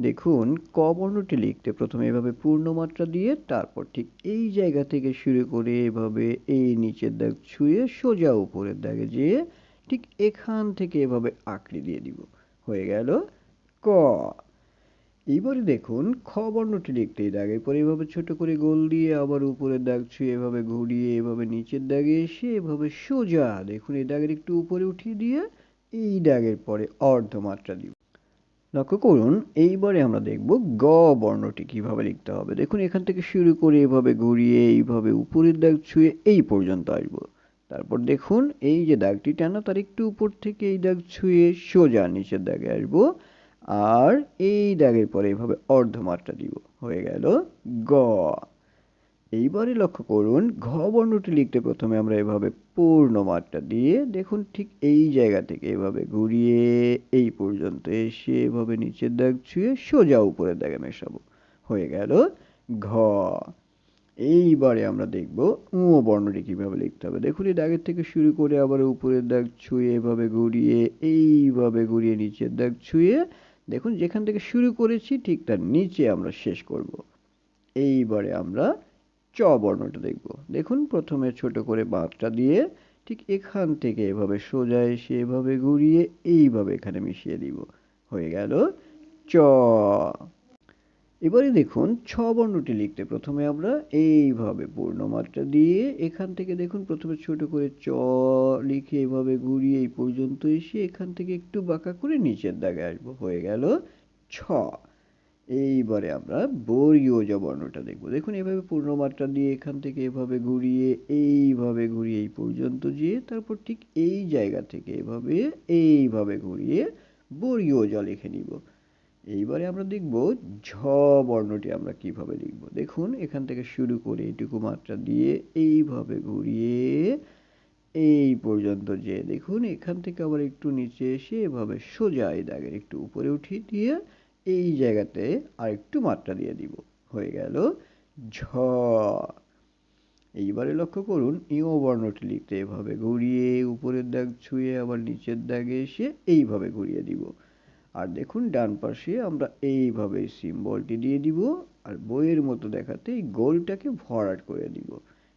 দেখুন, ক বর্ণটি লিখতে প্রথমে এভাবে পূর্ণমাত্রা দিয়ে তারপর ঠিক এই জায়গা থেকে শুরু করে এভাবে এই নিচের দাগ ছুঁয়ে সোজা উপরের দাগে যেয়ে ঠিক এখান থেকে এভাবে আঁকড়ে দিয়ে দিব। হয়ে গেল ক। এইবারে দেখুন, খ বর্ণটি লিখতে এই দাগের পরে এভাবে ছোট করে গোল দিয়ে আবার উপরের দাগ ছুঁয়ে এভাবে ঘুরিয়ে এভাবে নিচের দাগে এসে এভাবে সোজা দেখুন এই দাগের একটু উপরে উঠিয়ে দিয়ে এই দাগের পরে অর্ধমাত্রা দিব। লক্ষ্য করুন, এইবারে আমরা দেখব গ বর্ণটি কীভাবে লিখতে হবে। দেখুন, এখান থেকে শুরু করে এভাবে ঘুরিয়ে, এইভাবে উপরের দাগ ছুঁয়ে এই পর্যন্ত আসব। তারপর দেখুন, এই যে দাগটি টানা, তার একটু উপর থেকে এই দাগ ছুঁয়ে সোজা নিচের দাগে আসব আর এই দাগের পরে এভাবে অর্ধমাত্রা দিব। হয়ে গেল গ। এইবারে লক্ষ্য করুন ঘ বর্ণটি লিখতে প্রথমে আমরা এভাবে পূর্ণ মাত্রা দিয়ে দেখুন ঠিক এই জায়গা থেকে এভাবে ঘুরিয়ে এই পর্যন্ত এসে এভাবে নিচের দাগ ছুঁয়ে সোজা উপরের দাগে মেশাবো। হয়ে গেল ঘ। এইবারে আমরা দেখব উ বর্ণটি কীভাবে লিখতে হবে। দেখুন এই দাগের থেকে শুরু করে আবার উপরের দাগ ছুঁয়ে এভাবে ঘুরিয়ে, এইভাবে ঘুরিয়ে নিচের দাগ ছুঁয়ে দেখুন যেখান থেকে শুরু করেছি ঠিক তার নিচে আমরা শেষ করব। এইবারে আমরা চ বর্ণটা দেখব। দেখুন, প্রথমে ছোট করে বাঁধটা দিয়ে ঠিক এখান থেকে এভাবে সোজা এসে এভাবে ঘুরিয়ে এইভাবে এখানে মিশিয়ে দিব। হয়ে গেল চ। এবারে দেখুন, ছ বর্ণটি লিখতে প্রথমে আমরা এইভাবে পূর্ণমাত্রা দিয়ে এখান থেকে দেখুন, প্রথমে ছোট করে চ লিখে এভাবে ঘুরিয়ে এই পর্যন্ত এসে এখান থেকে একটু বাঁকা করে নিচের দাগে আসব। হয়ে গেল ছ। এইবারে আমরা বর্গীয় বর্ণটা দেখব। দেখুন, এভাবে পূর্ণমাত্রা দিয়ে এখান থেকে এভাবে ঘুরিয়ে, এইভাবে ঘুরিয়ে এই পর্যন্ত যেয়ে, তারপর ঠিক এই জায়গা থেকে এভাবে, এইভাবে ঘুরিয়ে বর্গীয় জ লিখে নিব। এইবারে আমরা দেখব ঝ বর্ণটি আমরা কীভাবে লিখব। দেখুন, এখান থেকে শুরু করে এইটুকু মাত্রা দিয়ে এইভাবে ঘুরিয়ে এই পর্যন্ত যে দেখুন, এখান থেকে আবার একটু নিচে এসে এভাবে সোজা এই দাগের একটু উপরে উঠিয়ে দিয়ে এই জায়গাতে আর একটু মাত্রা দিয়ে দিব। হয়ে গেল ঝ। এইবারে লক্ষ্য করুন, ইও বর্ণটি লিখতে এভাবে ঘুরিয়ে উপরের দাগ ছুঁয়ে আবার নিচের দাগে এসে এইভাবে ঘুরিয়ে দিব। আর দেখুন, ডান পাশে আমরা এইভাবে সিম্বলটি দিয়ে দিব আর বইয়ের মতো দেখাতে এই গোলটাকে ভরাট করে দিব।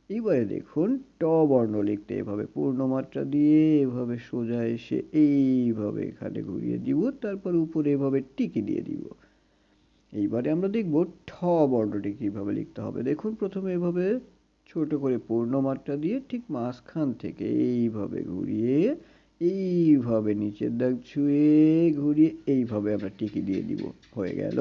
এবারে দেখুন, ট বর্ণ লিখতে এভাবে পূর্ণমাত্রা দিয়ে এভাবে সোজা এসে এইভাবে এখানে ঘুরিয়ে দিব, তারপর উপরে এভাবে টিকি দিয়ে দিব। এইবারে আমরা দেখব ঠ বর্ণটি কীভাবে লিখতে হবে। দেখুন, প্রথমে এভাবে ছোট করে পূর্ণমাত্রা দিয়ে ঠিক মাঝখান থেকে এইভাবে ঘুরিয়ে, এইভাবে নিচের দাগ ছুঁয়ে ঘুরিয়ে এইভাবে আমরা টিকি দিয়ে দিব। হয়ে গেল